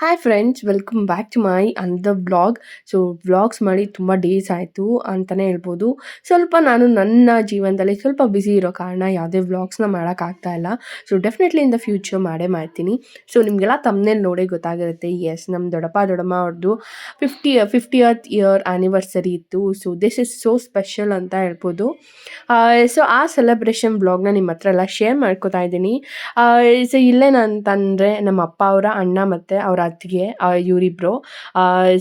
Hi friends welcome back to my ಅಂದ blog so vlogs ಮಾಡಿ ತುಂಬ ಡೇಸ್ ಆಯಿತು ಅಂತಲೇ ಹೇಳ್ಬೋದು. ಸ್ವಲ್ಪ ನಾನು ನನ್ನ ಜೀವನದಲ್ಲಿ ಸ್ವಲ್ಪ ಬ್ಯುಸಿ ಇರೋ ಕಾರಣ ಯಾವುದೇ ವ್ಲಾಗ್ಸ್ನ ಮಾಡೋಕ್ಕಾಗ್ತಾ ಇಲ್ಲ. So definitely in the future ಮಾಡೇ ಮಾಡ್ತೀನಿ. ಸೊ ನಿಮಗೆಲ್ಲ ತಮ್ಮನೇಲಿ ನೋಡೇ ಗೊತ್ತಾಗಿರುತ್ತೆ. ಎಸ್ ನಮ್ಮ ದೊಡ್ಡಪ್ಪ, ದೊಡ್ಡಮ್ಮ ಅವ್ರದ್ದು ಫಿಫ್ಟಿ ಫಿಫ್ಟಿಯತ್ ಇಯರ್ ಆ್ಯನಿವರ್ಸರಿ ಇತ್ತು. So this is so special ಅಂತ ಹೇಳ್ಬೋದು. ಸೊ ಆ ಸೆಲೆಬ್ರೇಷನ್ ಬ್ಲಾಗ್ನ ನಿಮ್ಮ ಹತ್ರ ಎಲ್ಲ ಶೇರ್ ಮಾಡ್ಕೋತಾ ಇದ್ದೀನಿ. ಸೊ ಇಲ್ಲೇನಂತಂದರೆ ನಮ್ಮ ಅಪ್ಪ ಅವರ, ಅಣ್ಣ ಮತ್ತು ಅವ್ರ ಅತ್ತಿಗೆ ಇವರಿಬ್ಬರು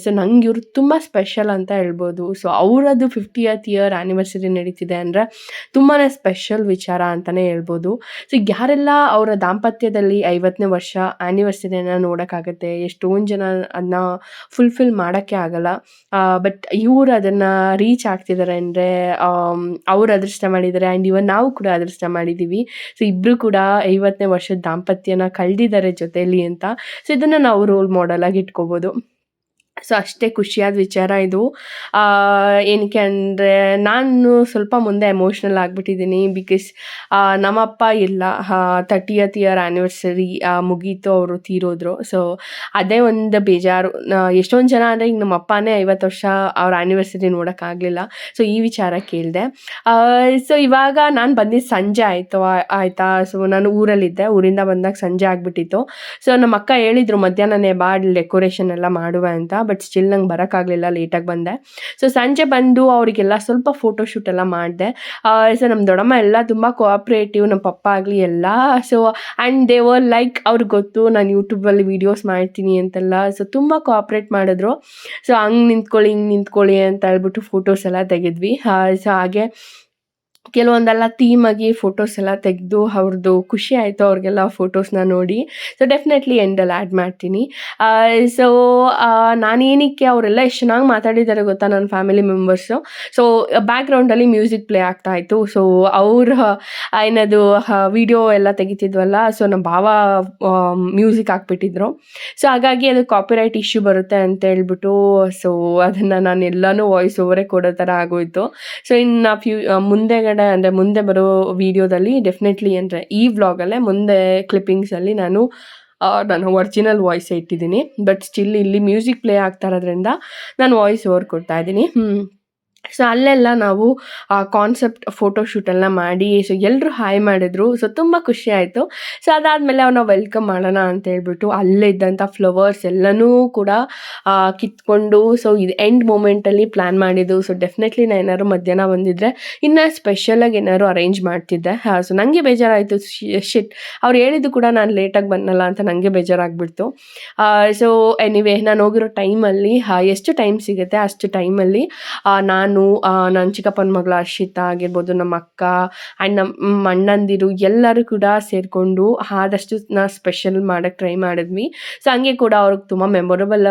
ಸೊ ನಂಗೆ ಇವರು ತುಂಬ ಸ್ಪೆಷಲ್ ಅಂತ ಹೇಳ್ಬೋದು. ಸೊ ಅವರದ್ದು ಫಿಫ್ಟಿಯತ್ ಇಯರ್ ಆ್ಯನಿವರ್ಸರಿ ನಡೀತಿದೆ ಅಂದರೆ ತುಂಬಾ ಸ್ಪೆಷಲ್ ವಿಚಾರ ಅಂತಲೇ ಹೇಳ್ಬೋದು. ಸೊ ಯಾರೆಲ್ಲ ಅವರ ದಾಂಪತ್ಯದಲ್ಲಿ ಐವತ್ತನೇ ವರ್ಷ ಆ್ಯನಿವರ್ಸರಿನ ನೋಡೋಕ್ಕಾಗತ್ತೆ, ಎಷ್ಟೊಂದು ಜನ ಅದನ್ನ ಫುಲ್ಫಿಲ್ ಮಾಡೋಕ್ಕೆ ಆಗಲ್ಲ. ಬಟ್ ಇವರು ಅದನ್ನು ರೀಚ್ ಆಗ್ತಿದ್ದಾರೆ ಅಂದರೆ ಅವ್ರು ಅದೃಷ್ಟ ಮಾಡಿದ್ದಾರೆ ಆ್ಯಂಡ್ ಇವನ್ ನಾವು ಕೂಡ ಅದೃಷ್ಟ ಮಾಡಿದ್ದೀವಿ ಸೊ ಇಬ್ಬರು ಕೂಡ ಐವತ್ತನೇ ವರ್ಷದ ದಾಂಪತ್ಯನ ಕಳೆದಿದ್ದಾರೆ ಜೊತೆಯಲ್ಲಿ ಅಂತ. ಸೊ ಇದನ್ನು ನಾವು ರೋಲ್ ಆಗಿ ಇಟ್ಕೋಬೋದು. ಸೊ ಅಷ್ಟೇ ಖುಷಿಯಾದ ವಿಚಾರ ಇದು. ಏನಕ್ಕೆ ಅಂದರೆ ನಾನು ಸ್ವಲ್ಪ ಮುಂದೆ ಎಮೋಷ್ನಲ್ ಆಗಿಬಿಟ್ಟಿದ್ದೀನಿ ಬಿಕಾಸ್ ನಮ್ಮಪ್ಪ ಇಲ್ಲ. ತರ್ಟಿಯತ್ ಇಯರ್ ಆ್ಯನಿವರ್ಸರಿ ಮುಗೀತು ಅವರು ತೀರೋದ್ರು. ಸೊ ಅದೇ ಒಂದು ಬೇಜಾರು. ಎಷ್ಟೊಂದು ಜನ ಅಂದರೆ ಈಗ ನಮ್ಮಪ್ಪನೇ ಐವತ್ತು ವರ್ಷ ಅವ್ರ ಆ್ಯನಿವರ್ಸರಿ ನೋಡೋಕ್ಕಾಗಲಿಲ್ಲ ಸೊ ಈ ವಿಚಾರ ಕೇಳಿದೆ. ಸೊ ಇವಾಗ ನಾನು ಬಂದಿದ್ದು ಸಂಜೆ ಆಯಿತು ಆಯಿತಾ? ಸೊ ನಾನು ಊರಲ್ಲಿದ್ದೆ. ಊರಿಂದ ಬಂದಾಗ ಸಂಜೆ ಆಗಿಬಿಟ್ಟಿತ್ತು. ಸೊ ನಮ್ಮ ಅಕ್ಕ ಹೇಳಿದರು, ಮಧ್ಯಾಹ್ನನೇ ಬಾ ಡೆಕೋರೇಷನ್ ಎಲ್ಲ ಮಾಡುವ ಅಂತ. ಬಟ್ ಸ್ಟಿಲ್ ನಂಗೆ ಬರೋಕ್ಕಾಗಲಿಲ್ಲ ಲೇಟಾಗಿ ಬಂದೆ. ಸೊ ಸಂಜೆ ಬಂದು ಅವರಿಗೆಲ್ಲ ಸ್ವಲ್ಪ ಫೋಟೋ ಶೂಟ್ ಎಲ್ಲ ಮಾಡಿದೆ. ಸೊ ನಮ್ಮ ದೊಡ್ಡಮ್ಮ ಎಲ್ಲ ತುಂಬ ಕೋಆಪ್ರೇಟಿವ್ ನಮ್ಮ ಪಪ್ಪ ಆಗಲಿ ಎಲ್ಲ. So and they were like ಅವ್ರಿಗೆ ಗೊತ್ತು, ನಾನು ಯೂಟ್ಯೂಬಲ್ಲಿ ವೀಡಿಯೋಸ್ ಮಾಡ್ತೀನಿ ಅಂತೆಲ್ಲ. ಸೊ ತುಂಬ ಕೋಆಪ್ರೇಟ್ ಮಾಡಿದ್ರು. ಸೊ ಹಂಗೆ ನಿಂತ್ಕೊಳ್ಳಿ, ಹಿಂಗೆ ನಿಂತ್ಕೊಳ್ಳಿ ಅಂತ ಹೇಳ್ಬಿಟ್ಟು ಫೋಟೋಸ್ ಎಲ್ಲ ತೆಗೆದ್ವಿ. ಸೊ ಹಾಗೆ ಕೆಲವೊಂದೆಲ್ಲ ಥೀಮಾಗಿ ಫೋಟೋಸ್ ಎಲ್ಲ ತೆಗೆದು ಅವ್ರದ್ದು ಖುಷಿ ಆಯಿತು ಅವ್ರಿಗೆಲ್ಲ ಫೋಟೋಸ್ನ ನೋಡಿ. ಸೊ ಡೆಫಿನೆಟ್ಲಿ ಎಂಡಲ್ಲಿ ಆ್ಯಡ್ ಮಾಡ್ತೀನಿ. ಸೊ ನಾನೇನಕ್ಕೆ ಅವರೆಲ್ಲ ಎಷ್ಟು ಚೆನ್ನಾಗಿ ಮಾತಾಡಿದ್ದಾರೆ ಗೊತ್ತಾ ನನ್ನ ಫ್ಯಾಮಿಲಿ ಮೆಂಬರ್ಸು ಸೊ ಬ್ಯಾಕ್ಗ್ರೌಂಡಲ್ಲಿ ಮ್ಯೂಸಿಕ್ ಪ್ಲೇ ಆಗ್ತಾ ಇತ್ತು. ಸೊ ಅವ್ರ ಏನದು ವಿಡಿಯೋ ಎಲ್ಲ ತೆಗಿತಿದ್ವಲ್ಲ. ಸೊ ನಮ್ಮ ಭಾವ ಮ್ಯೂಸಿಕ್ ಹಾಕ್ಬಿಟ್ಟಿದ್ರು. ಸೊ ಹಾಗಾಗಿ ಅದು ಕಾಪಿರೈಟ್ ಇಶ್ಯೂ ಬರುತ್ತೆ ಅಂತ ಹೇಳ್ಬಿಟ್ಟು ಸೊ ಅದನ್ನು ನಾನು ಎಲ್ಲನೂ ವಾಯ್ಸ್ ಓವರೇ ಕೊಡೋ ಥರ ಆಗೋಯಿತು. ಸೊ ಇನ್ನು ಫ್ಯೂ ಮುಂದೆಗಡೆ ಅಂದರೆ ಮುಂದೆ ಬರೋ ವಿಡಿಯೋದಲ್ಲಿ ಡೆಫಿನೆಟ್ಲಿ ಅಂದರೆ ಈ ವ್ಲಾಗಲ್ಲೇ ಮುಂದೆ ಕ್ಲಿಪ್ಪಿಂಗ್ಸಲ್ಲಿ ನಾನು ನಾನು ಒರ್ಜಿನಲ್ ವಾಯ್ಸೇ ಇಟ್ಟಿದ್ದೀನಿ. ಬಟ್ ಸ್ಟಿಲ್ ಇಲ್ಲಿ ಮ್ಯೂಸಿಕ್ ಪ್ಲೇ ಆಗ್ತಾ ಇರೋದ್ರಿಂದ ನಾನು ವಾಯ್ಸ್ ಓವರ್ ಕೊಡ್ತಾ ಇದ್ದೀನಿ. ಸೊ ಅಲ್ಲೆಲ್ಲ ನಾವು, ಆ ಕಾನ್ಸೆಪ್ಟ್ ಫೋಟೋ ಶೂಟೆಲ್ಲ ಮಾಡಿ ಸೊ ಎಲ್ಲರೂ ಹಾಯ್ ಮಾಡಿದ್ರು. ಸೊ ತುಂಬ ಖುಷಿ ಆಯಿತು. ಸೊ ಅದಾದಮೇಲೆ ಅವನ್ನ ವೆಲ್ಕಮ್ ಮಾಡೋಣ ಅಂತ ಹೇಳ್ಬಿಟ್ಟು ಅಲ್ಲೇ ಇದ್ದಂಥ ಫ್ಲವರ್ಸ್ ಎಲ್ಲನೂ ಕೂಡ ಕಿತ್ಕೊಂಡು ಸೊ ಇದು ಎಂಡ್ ಮೂಮೆಂಟಲ್ಲಿ ಪ್ಲ್ಯಾನ್ ಮಾಡಿದ್ದು. ಸೊ ಡೆಫಿನೆಟ್ಲಿ ನಾನು ಏನಾದ್ರು ಮಧ್ಯಾಹ್ನ ಬಂದಿದ್ದರೆ ಇನ್ನೂ ಸ್ಪೆಷಲಾಗಿ ಏನಾದ್ರು ಅರೇಂಜ್ ಮಾಡ್ತಿದ್ದೆ. ಸೊ ನನಗೆ ಬೇಜಾರಾಯಿತು. ಶಿಟ್ ಅವ್ರು ಹೇಳಿದ್ದು ಕೂಡ ನಾನು ಲೇಟಾಗಿ ಬಂದಲ್ಲ ಅಂತ ನನಗೆ ಬೇಜಾರಾಗ್ಬಿಡ್ತು. ಸೊ ಎನಿವೇ ನಾನು ಹೋಗಿರೋ ಟೈಮಲ್ಲಿ ಎಷ್ಟು ಟೈಮ್ ಸಿಗುತ್ತೆ ಅಷ್ಟು ಟೈಮಲ್ಲಿ ನಾನು ನಾನು ನನ್ನ ಚಿಕ್ಕಪ್ಪನ ಮಗಳ ಹರ್ಷಿತಾ ಆಗಿರ್ಬೋದು ನಮ್ಮ ಅಕ್ಕ ಆ್ಯಂಡ್ ನಮ್ಮ ಅಣ್ಣಂದಿರು ಎಲ್ಲರೂ ಕೂಡ ಸೇರಿಕೊಂಡು ಆದಷ್ಟು ನಾ ಸ್ಪೆಷಲ್ ಮಾಡೋಕ್ಕೆ ಟ್ರೈ ಮಾಡಿದ್ವಿ. ಸೊ ಹಂಗೆ ಕೂಡ ಅವ್ರಿಗೆ ತುಂಬ ಮೆಮೊರಬಲ್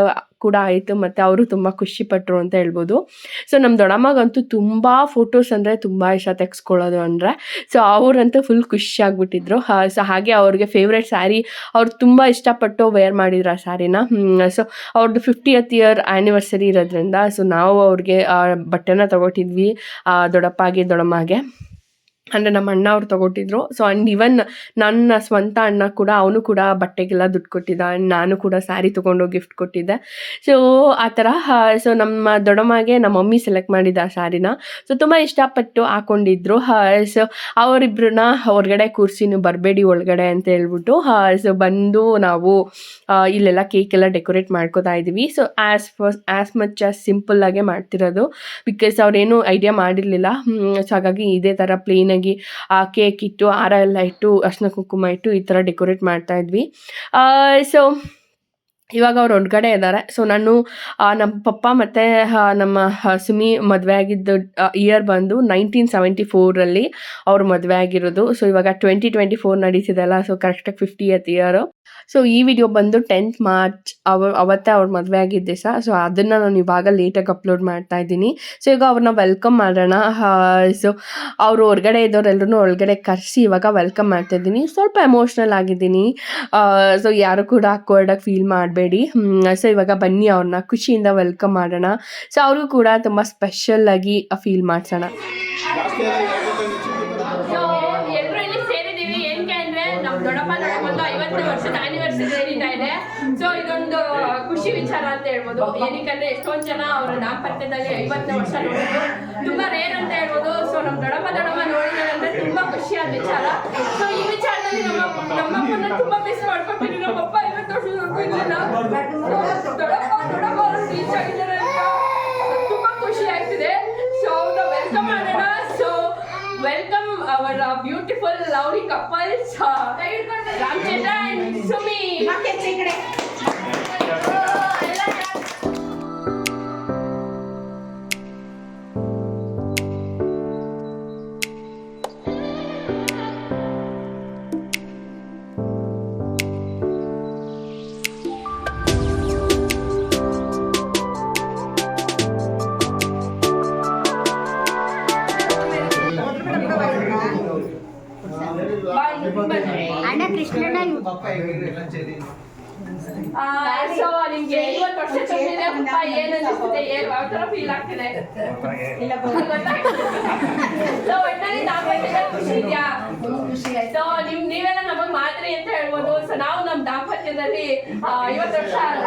ಕೂಡ ಆಯಿತು, ಮತ್ತು ಅವರು ತುಂಬ ಖುಷಿಪಟ್ಟರು ಅಂತ ಹೇಳ್ಬೋದು. ಸೊ ನಮ್ಮ ದೊಡ್ಡಮ್ಮಗಂತೂ ತುಂಬ ಫೋಟೋಸ್ ಅಂದರೆ ತುಂಬ ಇಷ್ಟ ತೆಗೆಸ್ಕೊಳ್ಳೋದು ಅಂದರೆ. ಸೊ ಅವರಂತೂ ಫುಲ್ ಖುಷಿ ಆಗಿಬಿಟ್ಟಿದ್ರು. ಸೊ ಹಾಗೆ ಅವ್ರಿಗೆ ಫೇವ್ರೇಟ್ ಸ್ಯಾರಿ ಅವ್ರು ತುಂಬ ಇಷ್ಟಪಟ್ಟು ವೇರ್ ಮಾಡಿದ್ರು ಆ ಸ್ಯಾರಿನ ಸೊ ಅವ್ರದ್ದು ಫಿಫ್ಟಿಯತ್ ಇಯರ್ ಆ್ಯನಿವರ್ಸರಿ ಇರೋದ್ರಿಂದ ಸೊ ನಾವು ಅವ್ರಿಗೆ ಬಟ್ಟೆನ ತೊಗೊಟ್ಟಿದ್ವಿ ದೊಡ್ಡಪ್ಪಗೆ, ದೊಡ್ಡಮ್ಮಗೆ. ಅಂದರೆ ನಮ್ಮ ಅಣ್ಣ ಅವ್ರು ತಗೊಟ್ಟಿದ್ರು. ಸೊ ಆ್ಯಂಡ್ ಇವನ್ ನನ್ನ ಸ್ವಂತ ಅಣ್ಣ ಕೂಡ, ಅವನು ಕೂಡ ಬಟ್ಟೆಗೆಲ್ಲ ದುಡ್ಡು ಕೊಟ್ಟಿದ್ದ. ಆ್ಯಂಡ್ ನಾನು ಕೂಡ ಸ್ಯಾರಿ ತೊಗೊಂಡು ಗಿಫ್ಟ್ ಕೊಟ್ಟಿದ್ದೆ. ಸೊ ಆ ಥರ ಸೊ ನಮ್ಮ ದೊಡ್ಡಮ್ಮಗೆ ನಮ್ಮ ಮಮ್ಮಿ ಸೆಲೆಕ್ಟ್ ಮಾಡಿದ್ದ ಆ ಸ್ಯಾರಿನ ಸೊ ತುಂಬ ಇಷ್ಟಪಟ್ಟು ಹಾಕೊಂಡಿದ್ರು. ಸೊ ಅವರಿಬ್ರನ್ನ ಹೊರಗಡೆ ಕೂರಿಸಿ ನೀವು ಬರಬೇಡಿ ಒಳಗಡೆ ಅಂತ ಹೇಳ್ಬಿಟ್ಟು ಸೊ ಬಂದು ನಾವು ಇಲ್ಲೆಲ್ಲ ಕೇಕ್ ಎಲ್ಲ ಡೆಕೋರೇಟ್ ಮಾಡ್ಕೋತಾ ಇದ್ದೀವಿ so as first as much as ಸಿಂಪಲ್ಲಾಗೆ ಮಾಡ್ತಿರೋದು. ಬಿಕಾಸ್ ಅವ್ರೇನು ಐಡಿಯಾ ಮಾಡಿರಲಿಲ್ಲ. ಸೊ ಹಾಗಾಗಿ ಇದೇ ಥರ ಪ್ಲೇನ್ ಆ ಕೇಕ್ ಇಟ್ಟು ಹಾರ ಎಲ್ಲ ಇಟ್ಟು, ಅರ್ಶಿನ ಕುಂಕುಮ ಇಟ್ಟು ಈ ಥರ ಡೆಕೋರೇಟ್ ಮಾಡ್ತಾ ಇದ್ವಿ. ಸೊ ಇವಾಗ ಅವ್ರು ಹೊರ್ಗಡೆ ಇದ್ದಾರೆ ಸೊ ನಾನು ನಮ್ಮ ಪಪ್ಪ ಮತ್ತು ನಮ್ಮ ಸುಮಿ ಮದುವೆ ಆಗಿದ್ದು ಇಯರ್ ಬಂದು ನೈನ್ಟೀನ್ ಸೆವೆಂಟಿ ಫೋರಲ್ಲಿ ಅವ್ರು ಮದುವೆ ಆಗಿರೋದು. ಸೊ ಇವಾಗ ಟ್ವೆಂಟಿ ಟ್ವೆಂಟಿ ಫೋರ್ ನಡೀತಿದೆಲ್ಲ ಸೊ ಕರೆಕ್ಟಾಗಿ ಫಿಫ್ಟಿಯತ್ ಇಯರು ಸೊ ಈ ವಿಡಿಯೋ ಬಂದು ಟೆಂತ್ ಮಾರ್ಚ್ ಅವ, ಅವತ್ತೇ ಅವ್ರ ಮದುವೆ ಆಗಿದ್ದೆ ಸಹ ಸೊ ಅದನ್ನು ನಾನು ಇವಾಗ ಲೇಟಾಗಿ ಅಪ್ಲೋಡ್ ಮಾಡ್ತಾ ಇದ್ದೀನಿ. ಸೊ ಈಗ ಅವ್ರನ್ನ ವೆಲ್ಕಮ್ ಮಾಡೋಣ. ಸೊ ಅವರು ಹೊರಗಡೆ ಇದ್ದವರೆಲ್ಲರೂ ಒಳಗಡೆ ಕರೆಸಿ ಇವಾಗ ವೆಲ್ಕಮ್ ಮಾಡ್ತಾ ಇದ್ದೀನಿ. ಸ್ವಲ್ಪ ಎಮೋಷ್ನಲ್ ಆಗಿದ್ದೀನಿ. ಸೊ ಯಾರು ಕೂಡ ಅಕ್ವರ್ಡಾಗಿ ಫೀಲ್ ಮಾಡಬೇಡಿ. ಸೊ ಇವಾಗ ಬನ್ನಿ ಅವ್ರನ್ನ ಖುಷಿಯಿಂದ ವೆಲ್ಕಮ್ ಮಾಡೋಣ. ಸೊ ಅವ್ರಿಗೂ ಕೂಡ ತುಂಬ ಸ್ಪೆಷಲ್ಲಾಗಿ ಫೀಲ್ ಮಾಡಿಸೋಣ ಸೊ ಎಲ್ಲರೂ ಇಲ್ಲಿ ಸೇರಿದ್ದೀವಿ ಏನಕ್ಕೆ ಅಂದರೆ ನಮ್ಮ ದೊಡ್ಡಪ್ಪ ದೊಡ್ಡಮ್ಮಂದು ಐವತ್ತನೇ ವರ್ಷದ ಆನಿವರ್ಸರಿ ನಡೀತಾ ಇದೆ ಸೊ ಇದೊಂದು ಖುಷಿ ವಿಚಾರ ಅಂತ ಹೇಳ್ಬೋದು ಏನಕ್ಕಂದ್ರೆ ಎಷ್ಟೊಂದ್ ಜನ ಅವರ ದಾಂಪತ್ಯದಲ್ಲಿ ಐವತ್ತನೇ ವರ್ಷ ನೋಡಿದ್ರು. ತುಂಬಾ ರೇರ್ ಅಂತ ಹೇಳ್ಬೋದು. ಸೊ ನಮ್ಮ ದೊಡಮ್ಮ ದೊಡಮ್ಮ ನೋಡಿದ್ರೆ ಅಂದ್ರೆ ತುಂಬಾ ಖುಷಿಯಾದ ವಿಚಾರ. ಸೊ ಈ ವಿಚಾರದಲ್ಲಿ ನಮ್ಮ ನಮ್ಮಪ್ಪನ ತುಂಬಾ ಮಿಸ್ ಮಾಡ್ಕೊತೀನಿ ನಮ್ಮಪ್ಪ ಐವತ್ತು ವರ್ಷದವರೆಗೂ ಇರಲಿಲ್ಲ ದೊಡಪ್ಪ ದೊಡ್ಡಮ್ಮ ಅವರು ರೀಚ್ ಆಗಿದ್ದಾರೆ ಅಂತ ತುಂಬಾ ಖುಷಿ ಆಗ್ತಿದೆ. ಸೊ ಅವ್ರನ್ನ ವೆಲ್ಕಮ್ ಮಾಡೋಣ. So welcome our beautiful lovely couples Ramachandra and Sumi. ಅಣ್ಣ ಕೃಷ್ಣಣ್ಣ ಸೊ ನಿಮ್ಗೆ ಐವತ್ತು ವರ್ಷ ತುಂಬಿದೆ ಪಾಪ ಏನು? ಅನಿಸುತ್ತೆ ಫೀಲ್ ಆಗ್ತಿದೆ. ಸೊ ಇದೆಯಾ? ಸೊ ನಿಮ್, ನೀವೆಲ್ಲ ನಮಗೆ ಮಾದರಿ ಅಂತ ಹೇಳ್ಬೋದು. ಸೊ ನಾವು ನಮ್ ದಾಂಪತ್ಯದಲ್ಲಿ ಐವತ್ತು ವರ್ಷ ಅಲ್ಲ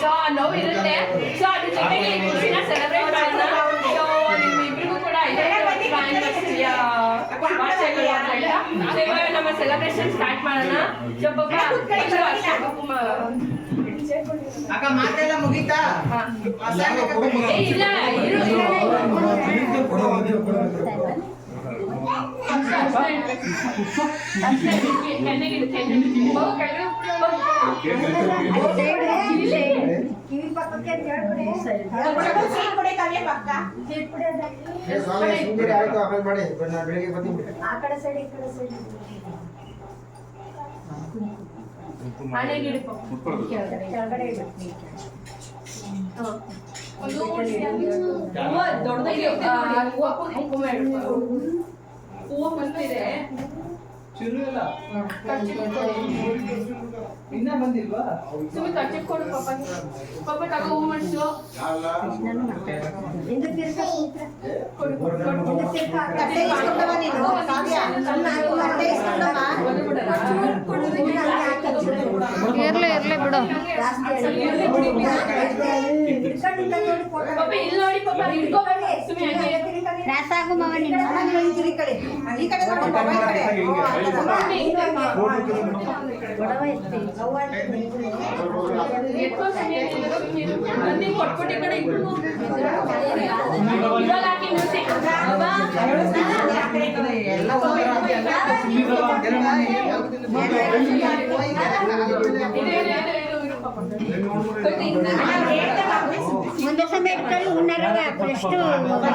ಸೊ ನೋವು ಇರುತ್ತೆ ಸೊ ಅದ್ರ ಜೊತೆಗೆ ಸೆಲೆಬ್ರೇಟ್ ಮಾಡೋಣ ಸೊ ನಿಮ್ಮಿಬ್ರಿಗೂ ಕೂಡ ಐವತ್ತು ವರ್ಷ anniversary ಯ ಶುಭಾಶಯಗಳು ಅಂತ ಹೇಳ್ತಾ ಸೊ ಇವಾಗ ನಮ್ಮ ಸೆಲೆಬ್ರೇಷನ್ ಸ್ಟಾರ್ಟ್ ಮಾಡೋಣ ಅಕ್ಕ ಮಾತೆಲ್ಲ ಮುಗೀತಾ ಇಲ್ಲ ಕೆಳಗಡೆ ಕಿವಿ ಪಕ್ಕಕ್ಕೆ ಅಂತ ಹೇಳ್ಬಿಡಿ ಸುಂದರಿ ಆಯ್ತು ಆಮೇಲೆ ಮಾಡಿ ನಾನು ಬೆಳಿಗ್ಗೆ ಬರ್ತೀನಿ ಆ ಕಡೆ ಸೈಡ್ ಈ ಕಡೆ ಸೈಡ್ ಆನೆಗಿಡು ಕೆಳಗಡೆ ಇಡ್ಬೇಕು. ಹೂವ ದೊಡ್ಡದಾಗಿ ಆ, ಹೂವ ಕುಂಕುಮ ಇಡ್ಬೇಕು. ಹೂವ ಬಂದಿದೆ ಶುರು ಇಲ್ಲ ಇನ್ನ ಬಂದಿಲ್ವಾ? ಸುಮ್ಮನೆ ಪಾಪ. ಪಾಪ ತಗೋ ಹೂ ಮಡ್ಸು ಇರ್ಲಿ ಇರ್ಲಿ ಬಿಡು. ಇಲ್ಲ ನೋಡಿ ಪಾಪ ಹಿಡ್ಕೊ ಸುಮ್ಮನೆ ಹಂಗೆ ರಾಸಾಗು ಮಗ ನೀನು ಈ ಕಡೆ ನೋಡಿ, ಬಾಬಾ ಈ ಕಡೆ. ಓ, ಆ ಕಡೆ. ಗೊಡವ ಎತ್ತಿ. ಅವ್ವ ಎತ್ತಿ. ಎತ್ಕೊ ಸುಮ್ನೆ ನಂದಿ ಕೊಟ್ಬಿಟ್ಟು ಈ ಕಡೆ ಇಟ್ಬಿಡು. ಇವಾಗ ಹಾಕಿ music. ಅಬ್ಬಾ. ಎಲ್ಲ ಒಂದೇ ಎಲ್ಲ ಎರಡು ಮನೆ ಇರು, ಇರು, ಇರು, ಇರು, ಇರು ಪಾಪ. ಸ್ವಲ್ಪ ಹಿಂದೆ ಮುಂದೆ ಸಮಯ ಇಟ್ಕೊಳ್ಳಿ ಉಣ್ಣಾಗ ಫಸ್ಟ್ ಪಾಪ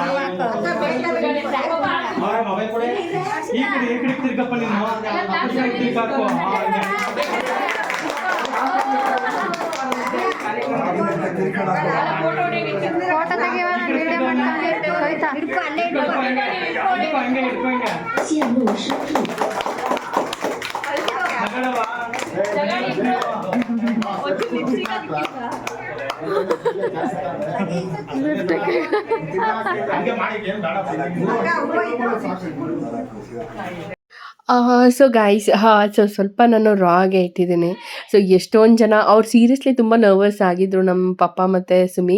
ಹಾಕು. ಈ ಕಡೆ ಈ ಕಡೆ ತಿರ್ಗಪ್ಪ ನೀನು ಆ ಕಡೆ ತಿರ್ಗಾಕು. ಆ, ಹಂಗೆ. ಅಲ್ಲ, photo ಹೊಡಿಯೋಕೆ. ಫೋಟೋ ತೆಗಿವ ವಿಡಿಯೋ ಮಾಡ್ಕೊಂಡು ಹೋಯ್ತಾ ಹಿಡ್ಕೊ ಅಲ್ಲೇ ಇಡು ಹಿಡ್ಕೊ, ಹಂಗೆ ಹಿಡ್ಕೊ, ಹಂಗೆ ಹಂಗೆ ಮಾಡಿ ಏನ್ ಬೇಡ. ಸೊ ಗಾಯ್ಸ್ ಹಾ, ಸೊ ಸ್ವಲ್ಪ ನಾನು ರಾಗೆ ಇಟ್ಟಿದ್ದೀನಿ ಸೊ ಎಷ್ಟೊಂದು ಜನ ಅವ್ರು ಸೀರಿಯಸ್ಲಿ ತುಂಬ ನರ್ವಸ್ ಆಗಿದ್ರು ನಮ್ಮ ಪಪ್ಪ ಮತ್ತು ಸುಮಿ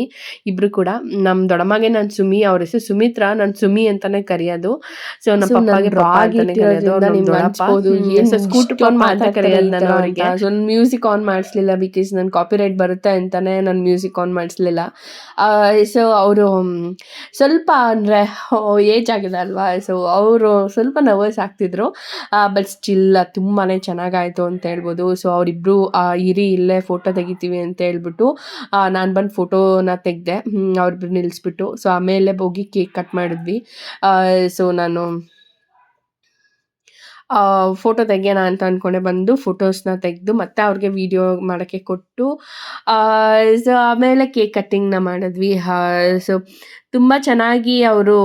ಇಬ್ಬರು ಕೂಡ. ನಮ್ಮ ದೊಡ್ಡಮ್ಮಗೆ ನಾನು ಸುಮಿ ಅವ್ರ ಹೆಸರು ಸುಮಿತ್ರಾ ನಾನು ಸುಮಿ ಅಂತಾನೆ ಕರೆಯೋದು. ಸೊ ನಮ್ಮ So, ಪಪ್ಪಗೆ ನಾನ್ ಪಪ್ಪ ರಾಗಿ ಅಂತಾನೆ ಕರೆಯೋದು ಇಟ್ಟಿರೋದ್ರಿಂದ ನಮ್ಮ ನಿಮ್ಗೆ ದೊಡ್ಡಪ್ಪ. ಅನ್ಸ್ಬೋದು, ಏನ್ ಸೊ ಸ್ಕೂಟರ್ ಇಷ್ಟೊಂದ್ ಫೋನ್ ಅಂತ ಮಾತಾಡ್ತಾರೆ ಕರೆಯೋದು ನಾನು ಅವರಿಗೆ. ಸೊ ಮ್ಯೂಸಿಕ್ ಆನ್ ಮಾಡಿಸ್ಲಿಲ್ಲ ಬಿಕಾಸ್ ನಾನು ಕಾಪಿರೈಟ್ ಬರುತ್ತೆ ಅಂತಾನೆ ನಾನು ಮ್ಯೂಸಿಕ್ ಆನ್ ಮಾಡಿಸ್ಲಿಲ್ಲ. ಸೊ ಅವರು ಸ್ವಲ್ಪ ಅಂದರೆ ಏಜ್ ಆಗಿದೆ ಅಲ್ವಾ ಸೊ ಅವರು ಸ್ವಲ್ಪ ನರ್ವಸ್ ಆಗ್ತಿದ್ರು. ಬಟ್ ಸ್ಟಿಲ್ ತುಂಬಾ ಚೆನ್ನಾಗಾಯಿತು ಅಂತ ಹೇಳ್ಬೋದು. ಸೊ ಅವರಿಬ್ಬರು ಇರಿ, ಇಲ್ಲೇ ಫೋಟೋ ತೆಗಿತೀವಿ ಅಂತ ಹೇಳ್ಬಿಟ್ಟು ನಾನು ಬಂದು ಫೋಟೋನ ತೆಗೆದೆ ಅವ್ರಿಬ್ರು ನಿಲ್ಲಿಸ್ಬಿಟ್ಟು ಸೊ ಆಮೇಲೆ ಹೋಗಿ ಕೇಕ್ ಕಟ್ ಮಾಡಿದ್ವಿ. ಸೊ ನಾನು ಫೋಟೋ ತೆಗಿಯೋಣ ಅಂತ ಅಂದ್ಕೊಂಡೆ ಬಂದು ಫೋಟೋಸ್ನ ತೆಗೆದು, ಮತ್ತೆ ಅವ್ರಿಗೆ ವೀಡಿಯೋ ಮಾಡೋಕ್ಕೆ ಕೊಟ್ಟು ಸೊ ಆಮೇಲೆ ಕೇಕ್ ಕಟ್ಟಿಂಗ್ನ ಮಾಡಿದ್ವಿ. ಸೊ ತುಂಬ ಚೆನ್ನಾಗಿ ಅವರು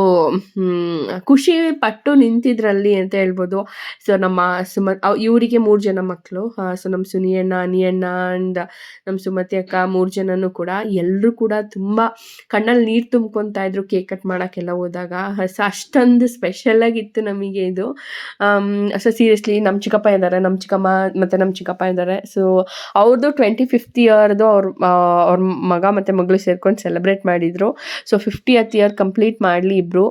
ಖುಷಿ ಪಟ್ಟು ನಿಂತಿದ್ರಲ್ಲಿ ಅಂತ ಹೇಳ್ಬೋದು. ಸೊ ನಮ್ಮ ಸುಮ ಇವರಿಗೆ ಮೂರು ಜನ ಮಕ್ಕಳು ಸೊ ನಮ್ಮ ಸುನಿಯಣ್ಣ, ಅನಿಯಣ್ಣ ಆ್ಯಂಡ್ ನಮ್ಮ ಸುಮತಿ ಅಕ್ಕ ಮೂರು ಜನನೂ ಕೂಡ. ಎಲ್ಲರೂ ಕೂಡ ತುಂಬ ಕಣ್ಣಲ್ಲಿ ನೀರು ತುಂಬ್ಕೊತಾ ಇದ್ರು ಕೇಕ್ ಕಟ್ ಮಾಡೋಕ್ಕೆಲ್ಲ ಹೋದಾಗ. ಸೊ ಅಷ್ಟೊಂದು ಸ್ಪೆಷಲಾಗಿತ್ತು ನಮಗೆ ಇದು. ಸೊ ಸೀರಿಯಸ್ಲಿ ನಮ್ಮ ಚಿಕ್ಕಪ್ಪ ಇದ್ದಾರೆ ನಮ್ಮ ಚಿಕ್ಕಮ್ಮ ಮತ್ತು ನಮ್ಮ ಚಿಕ್ಕಪ್ಪ ಇದ್ದಾರೆ. ಸೊ ಅವ್ರದ್ದು ಟ್ವೆಂಟಿ ಫಿಫ್ತ್ ಇಯರ್ದು ಅವ್ರ ಅವ್ರ ಮಗ ಮತ್ತು ಮಗಳು ಸೇರ್ಕೊಂಡು ಸೆಲೆಬ್ರೇಟ್ ಮಾಡಿದರು. ಸೊ ಫಿಫ್ಟಿಯತ್ ಇಯರ್ ಕಂಪ್ಲೀಟ್ ಮಾಡಲಿ ಇಬ್ಬರು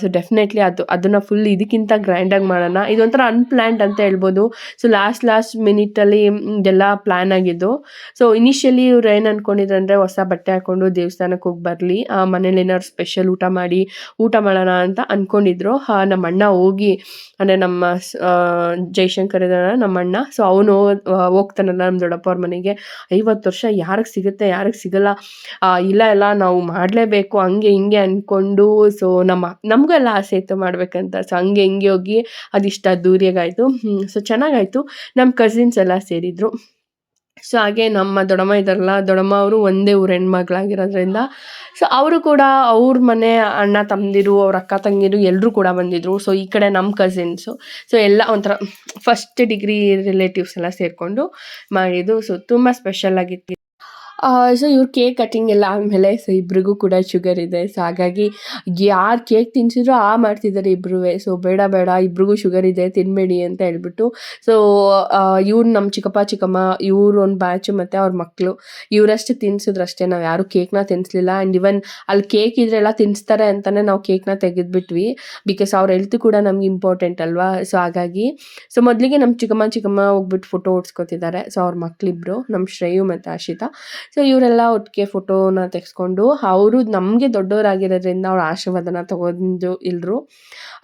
ಸೊ ಡೆಫಿನೆಟ್ಲಿ ಅದು ಅದನ್ನು ಫುಲ್ ಇದಕ್ಕಿಂತ ಗ್ರ್ಯಾಂಡಾಗಿ ಮಾಡೋಣ. ಇದೊಂಥರ ಅನ್ಪ್ಲ್ಯಾಂಡ್ ಅಂತ ಹೇಳ್ಬೋದು. ಸೊ ಲಾಸ್ಟ್ ಲಾಸ್ಟ್ ಮಿನಿಟಲ್ಲಿ ಇದೆಲ್ಲ ಪ್ಲ್ಯಾನ್ ಆಗಿದ್ದು. ಸೊ ಇನಿಷಿಯಲಿ ಇವ್ರು ಏನು ಅಂದ್ಕೊಂಡಿದ್ರು ಅಂದರೆ ಹೊಸ ಬಟ್ಟೆ ಹಾಕ್ಕೊಂಡು ದೇವಸ್ಥಾನಕ್ಕೆ ಹೋಗಿ ಬರಲಿ. ಮನೇಲಿ ಏನಾದ್ರು ಸ್ಪೆಷಲ್ ಊಟ ಮಾಡಿ ಊಟ ಮಾಡೋಣ ಅಂತ ಅಂದ್ಕೊಂಡಿದ್ರು ನಮ್ಮ ಅಣ್ಣ ಹೋಗಿ ಅಂದರೆ ನಮ್ಮ ಆ, ಜೈಶಂಕರ್ ಇದ್ದಾನ ನಮ್ಮ ಅಣ್ಣ ಸೊ ಅವನು ಹೋಗ್ತಾನಲ್ಲ ನಮ್ಮ ದೊಡ್ಡಪ್ಪ ಅವ್ರ ಮನೆಗೆ. ಐವತ್ತು ವರ್ಷ ಯಾರಿಗೆ ಸಿಗುತ್ತೆ ಯಾರಿಗೆ ಸಿಗಲ್ಲ. ಇಲ್ಲ ಇಲ್ಲ ನಾವು ಮಾಡಲೇಬೇಕು ಹಂಗೆ ಹಿಂಗೆ ಅಂದ್ಕೊಂಡು ಸೊ ನಮ್ಮ ನಮಗೂ ಎಲ್ಲ ಆಸೆ ಇತ್ತು ಮಾಡ್ಬೇಕಂತ. ಸೊ ಹಂಗೆ ಹಿಂಗೆ ಹೋಗಿ ಅದಿಷ್ಟು ಅದ್ದೂರಿಯಾಗಾಯಿತು ಸೊ ಚೆನ್ನಾಗಾಯಿತು. ನಮ್ಮ ಕಸಿನ್ಸ್ ಎಲ್ಲ ಸೇರಿದರು. ಸೊ ಹಾಗೆ ನಮ್ಮ ದೊಡ್ಡಮ್ಮ ಇದ್ದಾರಲ್ಲ, ದೊಡ್ಡಮ್ಮ ಅವರು ಒಂದೇ ಊರು ಹೆಣ್ಮಗಳಾಗಿರೋದ್ರಿಂದ ಸೊ ಅವರು ಕೂಡ ಅವ್ರ ಮನೆ ಅಣ್ಣ ತಮ್ಮದಿರು ಅವ್ರ ಅಕ್ಕ ತಂಗಿರು ಎಲ್ಲರೂ ಕೂಡ ಬಂದಿದ್ರು. ಸೊ ಈ ಕಡೆ ನಮ್ಮ ಕಸಿನ್ಸು ಸೊ ಎಲ್ಲ ಒಂಥರ ಫಸ್ಟ್ ಡಿಗ್ರಿ ರಿಲೇಟಿವ್ಸ್ ಎಲ್ಲ ಸೇರಿಕೊಂಡು ಮಾಡಿದ್ದು. ಸೊ ತುಂಬ ಸ್ಪೆಷಲ್ ಆಗಿತ್ತು. ಸೊ ಇವ್ರು ಕೇಕ್ ಕಟ್ಟಿಂಗ್ ಎಲ್ಲ ಆದಮೇಲೆ ಸೊ ಇಬ್ರಿಗೂ ಕೂಡ ಶುಗರ್ ಇದೆ. ಸೊ ಹಾಗಾಗಿ ಯಾರು ಕೇಕ್ ತಿನ್ಸಿದ್ರು ಆ ಮಾಡ್ತಿದ್ದಾರೆ ಇಬ್ಬರೂ ಸೊ ಬೇಡ ಬೇಡ, ಇಬ್ರಿಗೂ ಶುಗರ್ ಇದೆ, ತಿನ್ಬೇಡಿ ಅಂತ ಹೇಳ್ಬಿಟ್ಟು. ಸೊ ಇವ್ರು ನಮ್ಮ ಚಿಕ್ಕಪ್ಪ, ಚಿಕ್ಕಮ್ಮ, ಇವ್ರು ಒಂದು ಬ್ಯಾಚು ಮತ್ತು ಅವ್ರ ಮಕ್ಕಳು ಇವರಷ್ಟೇ ತಿನ್ಸಿದ್ರು ಅಷ್ಟೇ ನಾವು ಯಾರೂ ಕೇಕ್ನ ತಿನ್ನಿಸ್ಲಿಲ್ಲ ಆ್ಯಂಡ್ ಇವನ್ ಅಲ್ಲಿ ಕೇಕ್ ಇದ್ರೆಲ್ಲ ತಿನ್ನಿಸ್ತಾರೆ ಅಂತಲೇ ನಾವು ಕೇಕ್ನ ತೆಗೆದ್ಬಿಟ್ವಿ. ಬಿಕಾಸ್ ಅವ್ರ ಹೆಲ್ತ್ ಕೂಡ ನಮ್ಗೆ ಇಂಪಾರ್ಟೆಂಟ್ ಅಲ್ವಾ? ಸೊ ಹಾಗಾಗಿ ಸೊ ಮೊದಲಿಗೆ ನಮ್ಮ ಚಿಕ್ಕಮ್ಮ ಚಿಕ್ಕಮ್ಮ ಹೋಗ್ಬಿಟ್ಟು ಫೋಟೋ ಓಡಿಸ್ಕೊತಿದ್ದಾರೆ ಸೊ ಅವ್ರ ಮಕ್ಕಳಿಬ್ರು ನಮ್ಮ ಶ್ರೇಯು ಮತ್ತು ಆಶಿತಾ. ಸೊ ಇವರೆಲ್ಲ ಒಟ್ಟಿಗೆ ಫೋಟೋನ ತೆಗೆಸ್ಕೊಂಡು, ಅವರು ನಮಗೆ ದೊಡ್ಡವರಾಗಿರೋದ್ರಿಂದ ಅವ್ರ ಆಶೀರ್ವಾದನ ತಗೊಂಡು ಇಲ್ಲರು